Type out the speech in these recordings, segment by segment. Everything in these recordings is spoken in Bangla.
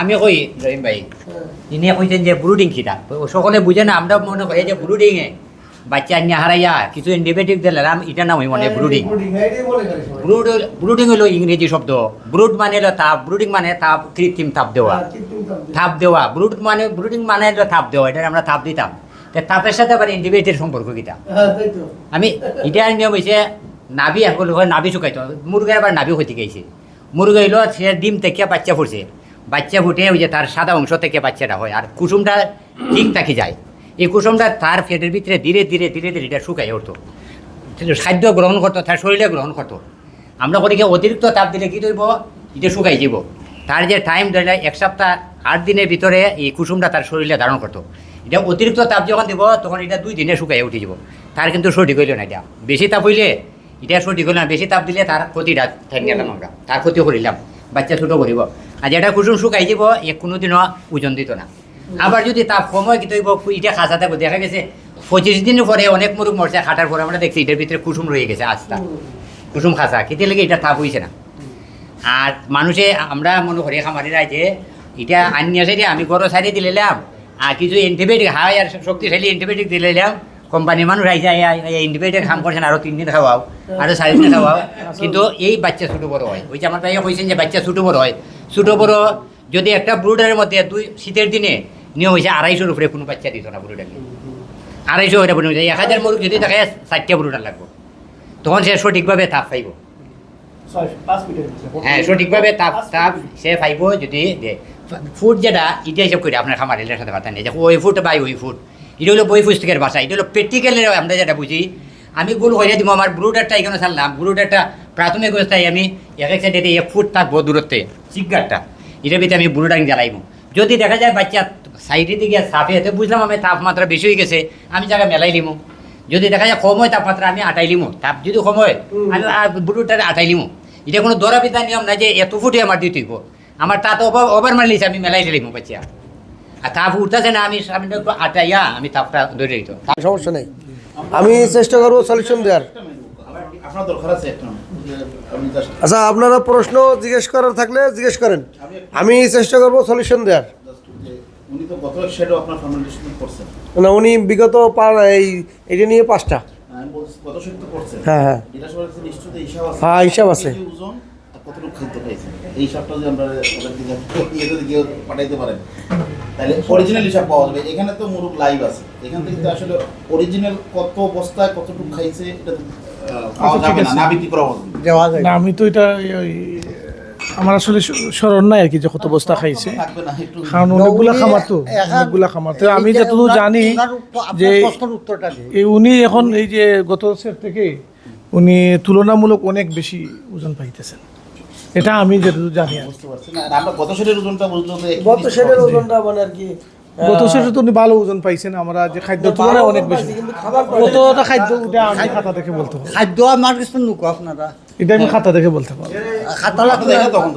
আমি কই রহিম ভাই? ইনি কইছেন যে ব্রুডিং তো সকলে বুঝে না আমরা মনে করি যে ব্রুডিং এ। বাচ্চা নিয়ে হারাইয়া কিছু অ্যান্টিবায়োটিক দিলাম এটা নাম মানে ব্রুডিং ব্রুডিং হলো ইংরেজি শব্দ। ব্রুড মানে হলো তাপ ব্রুডিং মানে তাপ কৃত্রিম তাপ দেওয়া। হ্যাঁ, তাপ দেওয়া। ব্রুড মানে ব্রুডিং মানে হলো তাপ দেওয়া এটা আমরা তাপ দিতাম। তো তাপের সাথে আবার অ্যান্টিবায়োটিকের সম্পর্ক কিতা? হ্যাঁ। আমি এটার নিয়ম হয়েছে নাভি এখন নাভি শুকাইতো। মুরগের আবার নাভি হইতে গেছে মুরগি হইল সে ডিম থেকে বাচ্চা ফুটছে। বাচ্চা ফুটে ওই যে তার সাদা অংশ থেকে বাচ্চাটা হয়, আর কুসুমটা ঠিক থাকি যায়। এই কুসুমটা তার পেটের ভিতরে ধীরে ধীরে ধীরে ধীরে এটা শুকাই উঠতো। খাদ্য গ্রহণ করতো, তার শরীরে গ্রহণ করতো। আমরা করি কি, অতিরিক্ত তাপ দিলে কী করব এটা শুকাই যাব তার যে টাইম ধরে এক সপ্তাহ, আট দিনের ভিতরে এই কুসুমটা তার শরীরে ধারণ করতো। এটা অতিরিক্ত তাপ যখন দিব, তখন এটা দুই দিনে শুকাই উঠে যাব তার কিন্তু সঠিক হইল না এটা। বেশি তাপ হইলে এটা সঠিক হইল না বেশি তাপ দিলে তার ক্ষতিটা থাকি গেলাম আমরা তার ক্ষতি করিলাম বাচ্চা ছোটো করিব আর যেটা কুসুম শুকাই যাব এ কোনোদিনও ওজন দিত না। আবার যদি তাপ কম হয় কিন্তু এটা খাঁচা থাকব দেখা গেছে পঁচিশ দিন পরে অনেক মুরুখ মরছে খাটার পরে আমরা দেখছি এটার ভিতরে কুসুম রয়ে গেছে আস্তা কুসুম খাঁচা খেতে লেগে এটা তাপ হয়েছে না। আর মানুষে আমরা মনে করি খামারিরা যে এটা আনিয়া সাইডে আমি গরো সাইডে দিলাম আর কিছু অ্যান্টিবায়োটিক হাই আর শক্তিশালী অ্যান্টিবায়োটিক দিলাম কোম্পানির মানুষ আইসা অ্যান্টিবায়োটিক খাম করছেন আরও তিন দিন খাওয়াও আরও চারি দিন খাওয়াও কিন্তু এই বাচ্চা ছোটো বড় হয়। ওই যে আমার ভাইয়া কইছেন যে বাচ্চা ছোটো বড় হয়। ছোটো বড় যদি একটা ব্রুডারের মধ্যে দুই শীতের দিনে নিয়ম হয়েছে আড়াইশোর উপরে কোনো বাচ্চা দিত না ব্রুডারকে আড়াইশো এটা বলে এক হাজার মুরগ যদি থাকে চারটা ব্রুডার লাগবে। তখন সে সঠিকভাবে তাপ পাইব। হ্যাঁ সঠিকভাবে তাপ তাপ সে পাইব যদি ফুড যেটা এটা হিসাব করে আপনার খামারের সাথে কথা নেই। ওই ফুট বাই ওই ফুট। এটা হলো বই পুস্তকের ভাষা এটা হলো প্র্যাকটিক্যালের আমরা যেটা বুঝি। আমি গোল হয়ে দিব আমার ব্রুডারটা এখানে ছাড়লাম ব্রুডারটা প্রাথমিক অবস্থায় আমি এক এক সাইডে এক ফুট থাকব দূরত্বে চিকগারটা এটার ভিতরে আমি ব্রুডার জ্বালাইব। যদি দেখা যায় বাচ্চা সাইডের দিকে সাফে হতে বুঝলাম আমি তাপমাত্রা বেশি হয়ে গেছে আমি জায়গা মেলাই লিমু যদি দেখা যায় কম হয় তাপমাত্রা আমি আটাই লিমু তাপ যদি কম হয় আমি ব্রুডারে আটাই লিমু এটা কোনো দরা বিধা নিয়ম নাই যে এত ফুটে আমার দিতে আমার তাতে ওভার ওভার মারলিছে আমি মেলাই দিলিমু বাচ্চা। আর তাপ উঠতেছে না আমি সামনে একটু আটাইয়া আমি তাপটা ধরে দিত সমস্যা নেই। আমি চেষ্টা করব সলিউশন দেওয়ার। আচ্ছা আপনারা প্রশ্ন জিজ্ঞেস করার থাকলে জিজ্ঞেস করেন। আমি চেষ্টা করব সলিউশন দেওয়ার। না উনি বিগত এই এটা নিয়ে পাঁচটা। হ্যাঁ হ্যাঁ আছে। হ্যাঁ, হিসাব আছে। কি কি ওজন আর কতটুকু খাদ্য খাইছেন এই হিসাবটা যদি আমরা ইয়ে যদি কেউ পাঠাইতে পারেন তাহলে অরিজিনাল হিসাব পাওয়া যাবে। এখানে তো মুরুখ লাইভ আছে। এখান থেকে তো আসলে অরিজিনাল কত বস্তায় কতটুকু খাইছে এটা পাওয়া যাবে না। না বিক্রি করা হবে না। আমি তো এটা আমার আসলে স্মরণ নাই আর কি যে কত বস্তা খাইছে। থাকবে না একটু কারণ অনেকগুলা খামার তো অনেকগুলা খামার তো। আমি যতদূর জানি যে এই উনি এখন এই যে গত থেকে উনি তুলনামূলক অনেক বেশি ওজন পাইতেছেন। এটা আমি যতদূর জানি আর কি। বুঝতে পারছি। না আমরা গত ওজনটা সেটের ওজনটা মানে আর কি গত সেটে তো ভালো ওজন পাইছেন আমরা যে খাদ্য তুলনায় অনেক বেশি। কতটা খাদ্য ওটা আমি খাতা দেখে বলতে পারব। খাদ্য কিছু নুকো আপনারা। এটা আমি খাতা দেখে বলতে পারব। খাতা আপনারা দেখে তখন।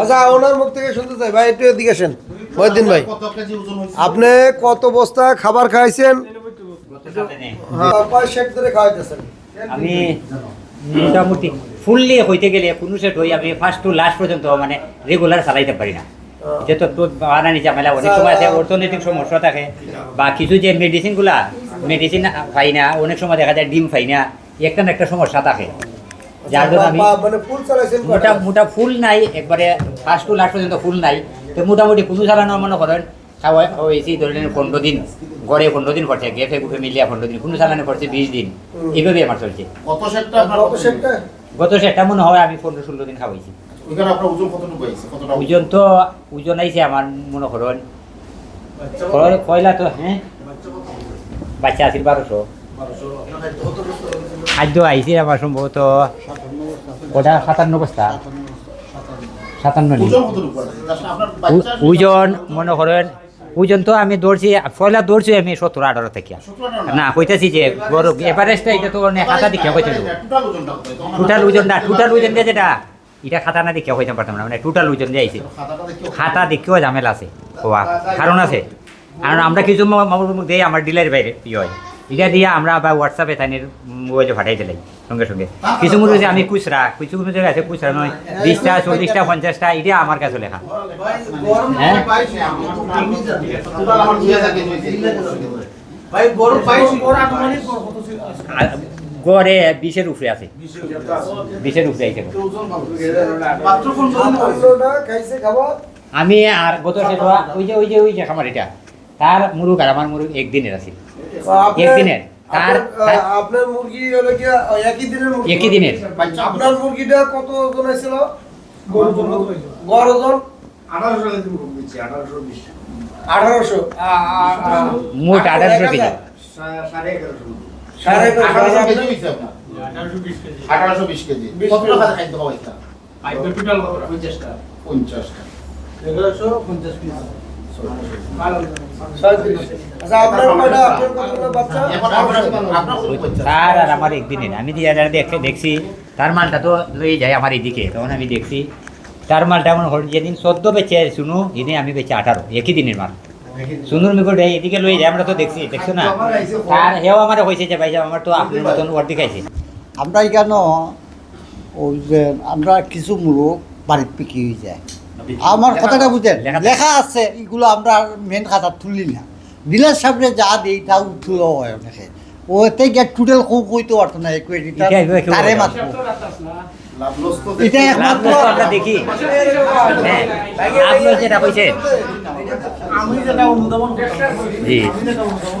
আচ্ছা ওনার মুখ থেকে শুনতে চাই। ভাই একটু এদিকে আসেন। মহিউদ্দিন ভাই আপনি কত বস্তা খাবার খাইছেন? হ্যাঁ, কয় সেট ধরে খাওয়াইতেছেন? আমি মোটামুটি ফুললি হইতে গেলে কোনো সেট হই আমি ফার্স্ট টু লাস্ট পর্যন্ত মানে রেগুলার চালাইতে পারি না। যেহেতু তো বানানি ঝামেলা অনেক সময় আছে অর্থনৈতিক সমস্যা থাকে বা কিছু যে মেডিসিনগুলা মেডিসিন পাই না অনেক সময় দেখা যায় ডিম পাই না একটা না একটা সমস্যা থাকে। যার জন্য আমি মানে? মোটা মোটা ফুল নাই একবারে ফার্স্ট টু লাস্ট পর্যন্ত ফুল নাই। তো মোটামুটি কোনো চালানো মনে করেন খাওয়া হয়েছি ধরে নেন পনেরো দিন গড়ে পনেরো দিন করছে গেফে গুফে মিলিয়া পনেরো দিন কোনো চালানো করছে বিশ দিন। এইভাবে আমার চলছে। গত সেটা মনে হয় আমি পনেরো ষোলো দিন খাওয়াইছি। ওজন কতটুকু হয়েছে? কতটা ওজন? ওজন তো ওজন আইছে আমার মনে করেন কয়- কয়লা তো হ্যাঁ? বাচ্চা আছিল বারোশো। খাদ্য আইছে আমার সম্ভবত ওটা সাতান্ন বস্তা। সাতান্ন ওজন মনে করেন ওজন তো আমি দৌড়ছি, পয়লা দৌড়ছি আমি সত্তর আঠারো থেকে। না, কইতেছি যে বড় এভারেস্টটা এটা তো অনেক খাতা দেখে দেবো টোটাল ওজন না টোটাল ওজন দিয়ে যেটা, এটা খাতা না দেখে কইতে পারতাম না মানে টোটাল ওজন দিয়ে আইছে। খাতা দেখেও ঝামেলা আছে, হওয়া কারণ আছে। কারণ আমরা কিছু দেই, আমার ডিলের বাইরে হয়। এটা দিয়ে আমরা আবার হোয়াটসঅ্যাপে তাইনের মোবাইলে পাঠাই দিলাই সঙ্গে সঙ্গে। কিছু মুরগি যে আমি খুচরা কিছু মুরগি আছে খুচরা নয় বিশটা চল্লিশটা পঞ্চাশটা এটা আমার কাছে লেখা। হ্যাঁ? গড়ে বিশের উপরে আছে। বিশের উপরে খাবার আমি আর গত ওই যে ওই যে ওই যে খামার এটা তার মুরুগ আর আমার মুরুগ একদিনের আছে। একদিনের। তার- আপনার- মুরগি হলো কি একই দিনের মুরগি? একই দিনের। মুরগিটা কত হয়েছিল? গরু কেজি মুরগ মোট কেজি সাড়ে কেজি হয়েছে কেজি কত টাকা তার আর আমার একদিনের আমি দেখছি। তার মালটা তো লয়ে যায় আমার এদিকে। তখন আমি দেখছি তার মালটা এমন হল যেদিন চোদ্দ বেচে শুনু এদিন আমি বেচে আঠারো। একই দিনের মাল। সুন্দর মিকট এদিকে লয়ে যায় আমরা তো দেখছি দেখছ না? তার হেও আমার হয়েছে যে ভাই আমার তো আপনার মতন ওর দেখাইছে। আমরা এখানে ওই যে আমরা কিছু মুরগ বাড়িতে বিক্রি হয়ে যায়। আমার কথাটা বুঝেন লেখা- আছে এগুলো আমরা মেন খাতা তুলি না ডিলার সামনে যা দিই তা হয় অনেকে ওতে গিয়ে টোটাল কো কইতে পারতো না তারে। মাত্র এটা একমাত্র আমরা দেখি হ্যাঁ লস যেটা হয়েছে আমি যেটা অনুধাবন জি আমি যেটা অনুধাবন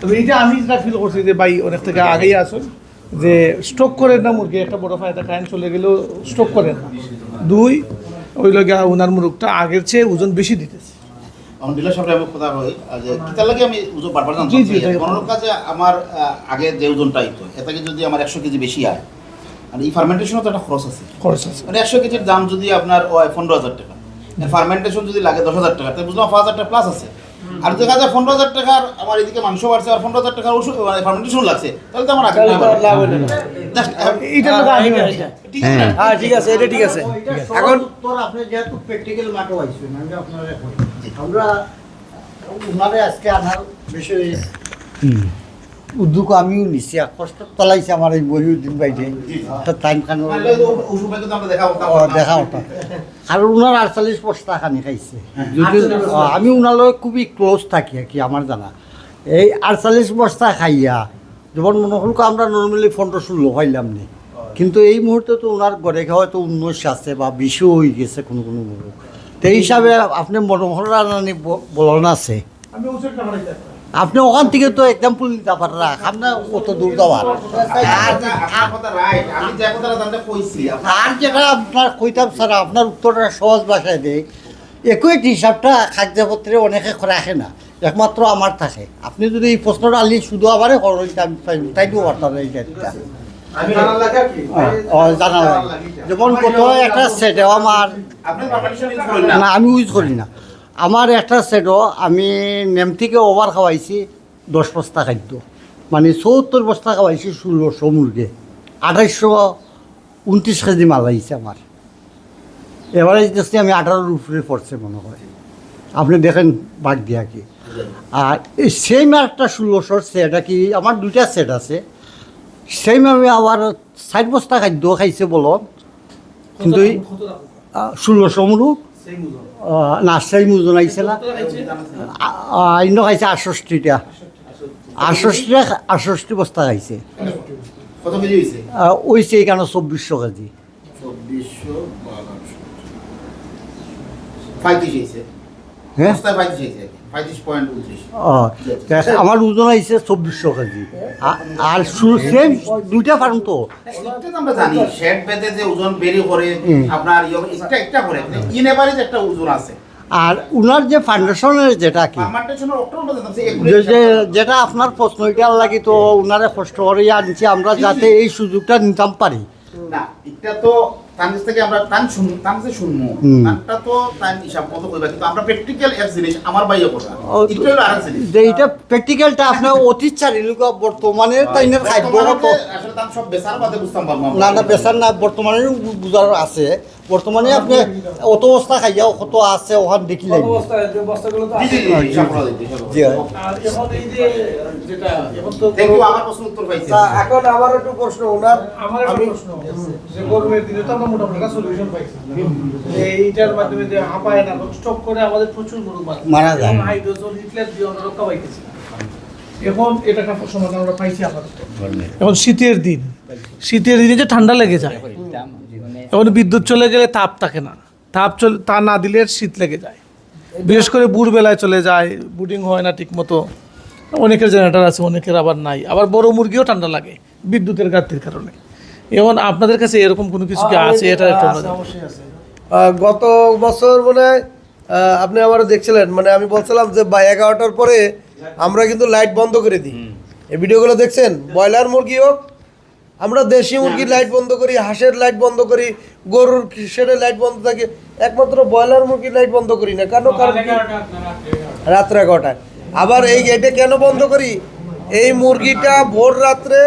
তবে এইটা আমি যেটা ফিল করছি যে ভাই অনেক থেকে আগেই আসুন যে স্ট্রোক করেন না মুরগি একটা বড় ফায়দা খায়েন চলে গেলেও স্ট্রোক করেন না। দুই ওই লগে ওনার মুরগটা আগের চেয়ে ওজন বেশি দিতেছে। আমার আগে যে ওজনটা এটাকে যদি আমার একশো কেজি বেশি হয় আর এই ফার্মেন্টেশনও তো একটা খরচ আছে। খরচ আছে। মানে একশো কেজির দাম যদি আপনার ওই পনেরো হাজার টাকা ফার্মেন্টেশন যদি লাগে দশ হাজার টাকা তাহলে বুঝলাম পাঁচ হাজার টাকা প্লাস আছে। আর দেখা যায় পনেরো হাজার টাকার আমার এদিকে মাংস বাড়ছে আর পনেরো হাজার টাকার ওষুধ মানে ফার্মেন্টেশন লাগছে। তাহলে তো আমার আগে লাভ না। আছে। হ্যাঁ। ঠিক আছে এটা ঠিক আছে। এখন উত্তর আপনি যেহেতু প্র্যাকটিক্যাল মাঠে আইছেন আমি আপনার আমরা ওনারে আজকে আনার বিষয়ে উদ্যোগ আমিও নিছি কষ্ট তলাইছে আমার এই মহিউদ্দিন বাইরে তো টাইম খানো তো দেখা ওটা আর ওনার আটচল্লিশ বস্তা খানি খাইছে। আমি ওনালৈ খুবই ক্লোজ থাকি আর কি আমার জানা। এই আটচল্লিশ বস্তা খাইয়া যেমন মনে হল আমরা নর্মালি পনেরো ষোলো খাইলাম নি। কিন্তু এই মুহূর্তে তো ওনার গড়ে হয়তো উনিশ আছে বা বিশও হয়ে গেছে কোনো কোনো তো এই হিসাবে আপনি মনোহর রানানি বলন আছে। আপনি ওখান থেকে তো এক্সাম্পল দিতে পারেন না। আপনার অত দূর যাওয়ার। আর যেটা আপনার কইতাম স্যার আপনার উত্তরটা সহজ ভাষায় দেয় একই হিসাবটা খাদ্যপত্রে অনেকে রাখে না। একমাত্র আমার থাকে। আপনি যদি এই প্রশ্নটা আনলি শুধু আমি তাইতেও পারতাম এই কি? জানা যেমন কোথাও একটা সেটও আমার না? আমি ইউজ করি না। আমার একটা সেটও, আমি নেম থেকে ওভার খাওয়াইছি দশ বস্তা খাদ্য। মানে চৌত্তর বস্তা খাওয়াইছি ষোলোশো মুরগে। আঠাইশশো উনত্রিশ কেজি মাল আহিছে আমার। এবারে দেখছি আমি আঠারোর উপরে পড়ছে মনে হয়। আপনি দেখেন বাদ দিয়া কি। আর এই সেম একটা ষোলোশোর সেট কি আমার দুইটা সেট আছে। সেম আমি আবার ষাট বস্তা খাদ্য খাইছে বলো কিন্তু ষোলোশো মুরগ। না সেই মুজন আইছে না অন্য খাইছে আটষষ্টিটা আটষষ্টিটা আটষষ্টি বস্তা খাইছে ওইছে এখানে চব্বিশশো কেজি। হ্যাঁ আমার ওজন আইছে চব্বিশশো কেজি। আর সেম দুইটা ফার্ম তো। আমরা জানি শেড বেঁধে যে ওজন বেরি করে আপনার ইয়ে- একটা একটা করে ইন এভারেজ একটা ওজন আছে। আর উনার যে ফাউন্ডেশনের যেটা কি? যেটা আপনার প্রশ্ন এটার লাগে তো উনারে কষ্ট করে আনছি আমরা যাতে এই সুযোগটা নিতাম পারি। না এটা তো তানজিস থেকে আমরা টান শুন তানজিস শুনমু তানটা তো তান হিসাব মতো কইবা কিন্তু আমরা প্র্যাকটিক্যাল এক জিনিস আমার বাইয়া কথা এটা হলো জিনিস। যে এটা প্র্যাকটিক্যালটা আপনার অতীত বর্তমানে তাইনের খাদ্য বর্তমানে আসলে তান সব বেচার বাদে বুঝতাম না না বেচার না বর্তমানে বুঝার আছে। বর্তমানে আপনি অত অবস্থা খাইয়া কত আছে ওখান দেখি জি, হয়। আর এখন আমার একটু প্রশ্ন ওনার আমার একটা প্রশ্ন। যে গরমের দিনে তো আমরা মোটামুটি সলিউশন পাইছি। এইটার মাধ্যমে যে হাঁপায় না স্টক করে আমাদের প্রচুর গরু মারা যায়। হাইড্রোজল হিটলেট দিয়ে আমরা রক্ষা পাইতেছি এখন এটা একটা সমাধান আমরা পাইছি আপাতত। এখন শীতের দিন। শীতের দিনে যে ঠান্ডা লেগে যায়। এখন বিদ্যুৎ চলে গেলে তাপ থাকে না। তাপ চলে তা না দিলে শীত লেগে যায়। বিশেষ করে বুড় বেলায় চলে যায় বুডিং হয় না ঠিক মতো অনেকের জেনারেটার আছে অনেকের আবার নাই। আবার বড় মুরগিও ঠান্ডা লাগে বিদ্যুতের ঘাটতির কারণে। এখন আপনাদের কাছে এরকম কোনো কিছু কি আছে? এটা একটা অবশ্যই আছে। গত বছর মনে হয় আপনি আমার দেখছিলেন মানে আমি বলছিলাম যে বা এগারোটার পরে আমরা কিন্তু লাইট বন্ধ করে দিই। এই ভিডিওগুলো দেখছেন? ব্রয়লার মুরগি হোক আমরা দেশি মুরগির লাইট বন্ধ করি হাঁসের লাইট বন্ধ করি গরুর শেডের লাইট বন্ধ থাকে একমাত্র ব্রয়লার মুরগির লাইট বন্ধ করি না। কেন? কারণ কি? রাত্রে এগারোটায় আবার এই এটা কেন বন্ধ করি? এই মুরগিটা ভোর রাত্রে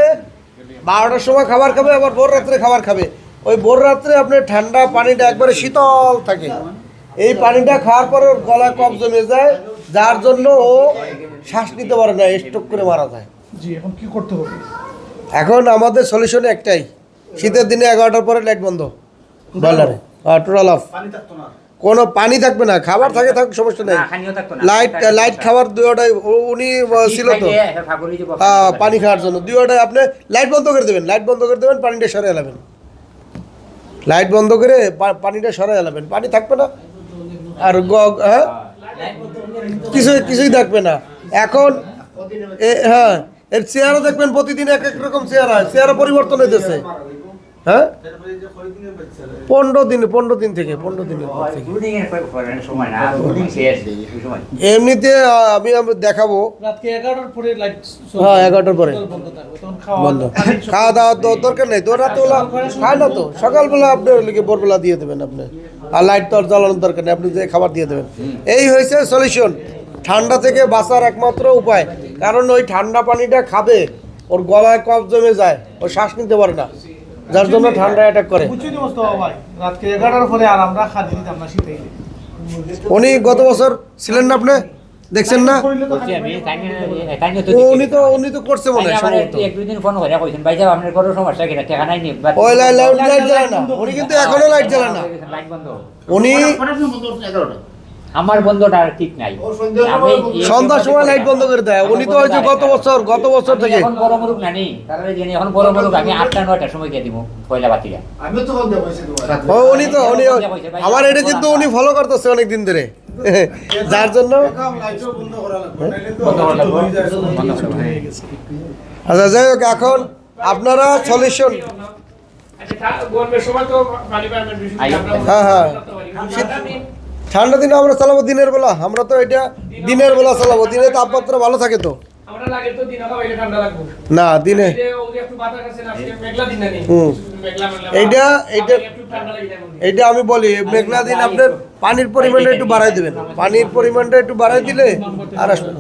বারোটার সময় খাবার খাবে আবার ভোর রাত্রে খাবার খাবে। ওই ভোর রাত্রে আপনার ঠান্ডা পানিটা একবারে শীতল থাকে। এই পানিটা খাওয়ার পরে ওর গলায় কফ জমে যায় যার জন্য ও শ্বাস নিতে পারে না স্ট্রোক করে মারা যায়। জি এখন কি করতে হবে? এখন আমাদের সলিউশন একটাই। শীতের দিনে এগারোটার পরে লাইট বন্ধ। বয়লারে টোটাল অফ কোনো পানি থাকবে না খাবার থাকে থাকুক সমস্যা নেই। লাইট লাইট খাবার দুয়োটাই উনি ছিল তো। হ্যাঁ, পানি খাওয়ার জন্য। দুয়োটাই আপনি লাইট বন্ধ করে দেবেন। লাইট বন্ধ করে দেবেন পানিটা সরে এলাবেন লাইট বন্ধ করে পানিটা সরে এলাবেন পানি থাকবে না। আর গ- হ্যাঁ? কিছুই কিছুই থাকবে না। এখন হ্যাঁ এর চেহারা দেখবেন প্রতিদিন এক এক রকম চেহারা চেহারা পরিবর্তন হইতেছে। হ্যাঁ? পনেরো দিন পনেরো দিন থেকে পনেরো দিনের পর থেকে। এমনিতে আমি আমি দেখাবো। রাতকে এগারোটার পরে লাইট হ্যাঁ, 11টার পরে। বন্ধ খাওয়া দাওয়ার তো দরকার নেই। তো রাতেবেলা খায় না তো? সকালবেলা আপনি লিখে ভোরবেলা দিয়ে দেবেন আপনি। আর লাইট তো আর জ্বালানোর দরকার নেই আপনি যে খাবার দিয়ে দেবেন। এই হয়েছে সলিউশন ঠান্ডা থেকে বাঁচার একমাত্র উপায়। কারণ ওই ঠান্ডা পানিটা খাবে ওর গলায় কফ জমে যায় ও শ্বাস নিতে পারে না। যার জন্য ঠান্ডা অ্যাটাক করে। বুঝছি তো মোস্তফা ভাই রাতকে এগারোটার পরে আর আমরা খালি দিতাম না শীতে উনি গত বছর ছিলেন না আপনি? দেখছেন না। উনি তো উনি তো করছে মনে হয় এক দুই দিন ফোন করে কইছেন ভাই সাহেব আপনার কোনো সমস্যা কিনা টেকা নাই নি? ওই লাইট জ্বালায় না। উনি কিন্তু এখনও লাইট জ্বালায় না। লাইট বন্ধ। উনি আমার বন্ধটা আর ঠিক নাই। আমি সন্ধ্যার সময় লাইট বন্ধ করে দেয়। উনি তো হয়েছে গত বছর গত বছর থেকে। এখন বড় মুরুক জানি এখন বড় মুরুক আমি আটটা নয়টার সময় দিয়ে দিব। পয়লা বাতিরা ও উনি তো উনি আমার এটা কিন্তু উনি ফলো করতেছে অনেক দিন ধরে। যার জন্য হ্যাঁ। আচ্ছা যাই হোক এখন আপনারা সলিউশন হ্যাঁ হ্যাঁ। ঠান্ডা দিনে আমরা চালাবো দিনের বেলা। আমরা তো এটা দিনের বেলা চালাবো। দিনে তাপমাত্রা ভালো থাকে তো। আমরা লাগে তো দিন আলাদা ঠান্ডা লাগবো। না দিনে। হুম। এইটা- এইটা- একটু ঠান্ডা লাগে যায় হয়। এইটা আমি বলি মেঘলা দিন আপনার পানির পরিমাণটা একটু বাড়াই দেবেন। পানির পরিমাণটা একটু বাড়াই দিলে আর আসবে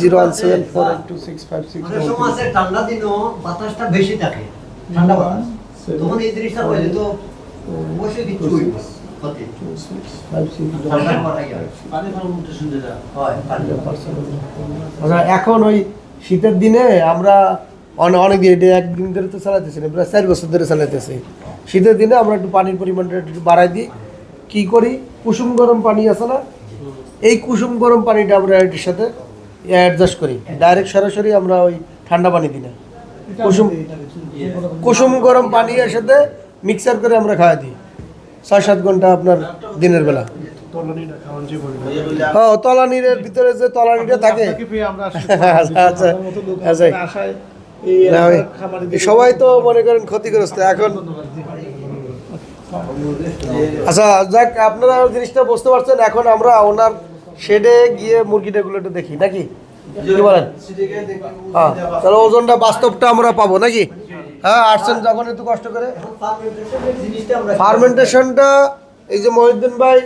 zero one seven four eight two six five six ঠান্ডা দিনও বাতাসটা বেশি থাকে। ঠান্ডা বাতাস। তখন এই জিনিসটা হইলে তো বসে কিছু আচ্ছা এখন ওই শীতের দিনে আমরা অনেক অনেক দিন এটা একদিন ধরে তো চালাতেছি না প্রায় চার বছর ধরে চালাতেছি শীতের দিনে আমরা একটু পানির পরিমাণটা একটু বাড়াই দিই। কী করি? কুসুম গরম পানি আছে না? এই কুসুম গরম পানিটা আমরা এটির সাথে অ্যাডজাস্ট করি। ডাইরেক্ট সরাসরি আমরা ওই ঠান্ডা পানি দিই না। কুসুম কুসুম গরম পানি এর সাথে মিক্সার করে আমরা খাওয়া দিই। ছয় সাত ঘণ্টা আপনার দিনের বেলা। হ্যাঁ তলানির ভিতরে যে তলানিটা থাকে। আচ্ছা, আচ্ছা, সবাই তো মনে করেন ক্ষতিগ্রস্ত। এখন আচ্ছা যাক আপনারা জিনিসটা বুঝতে পারছেন। এখন আমরা ওনার শেডে গিয়ে মুরগিটাগুলো একটু দেখি নাকি? কি বলেন? হ্যাঁ তাহলে ওজনটা বাস্তবটা আমরা পাবো নাকি? হ্যাঁ আসছেন যখন একটু কষ্ট করে। ফার্মেন্টেশনটা এই যে মহিউদ্দিন ভাই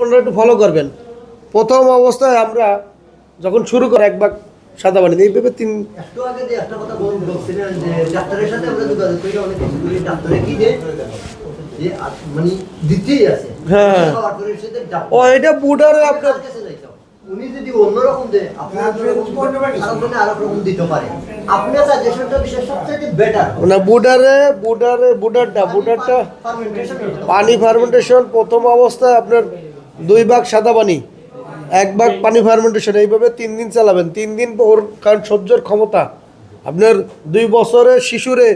ওনারা একটু ফলো করবেন। প্রথম অবস্থায় আমরা যখন শুরু করে এক বাগ সাদা পানি এইভাবে তিন একটু আগে যে একটা কথা বলছিলেন যে ডাক্তারের সাথে আমরা যোগাযোগ করি অনেক কিছু করি। ডাক্তারে কি যে যে মানে দিতেই আছে হ্যাঁ। ও এটা বুডারে আপনার। উনি যদি অন্যরকম আপনার আরেকজনে আরেক রকম দিতে পারে। আপনার সাজেশনটা বিশেষ সবচেয়ে বেটার না বুডারে বুডারে বুডারটা বুডারটা পানি ফার্মেন্টেশন প্রথম অবস্থায় আপনার দুই ভাগ সাদা পানি এক ভাগ পানি ফার্মেন্টেশন এইভাবে তিন দিন চালাবেন। তিন দিন ওর কারণ সহ্যের ক্ষমতা। আপনার দুই বছরের শিশুরে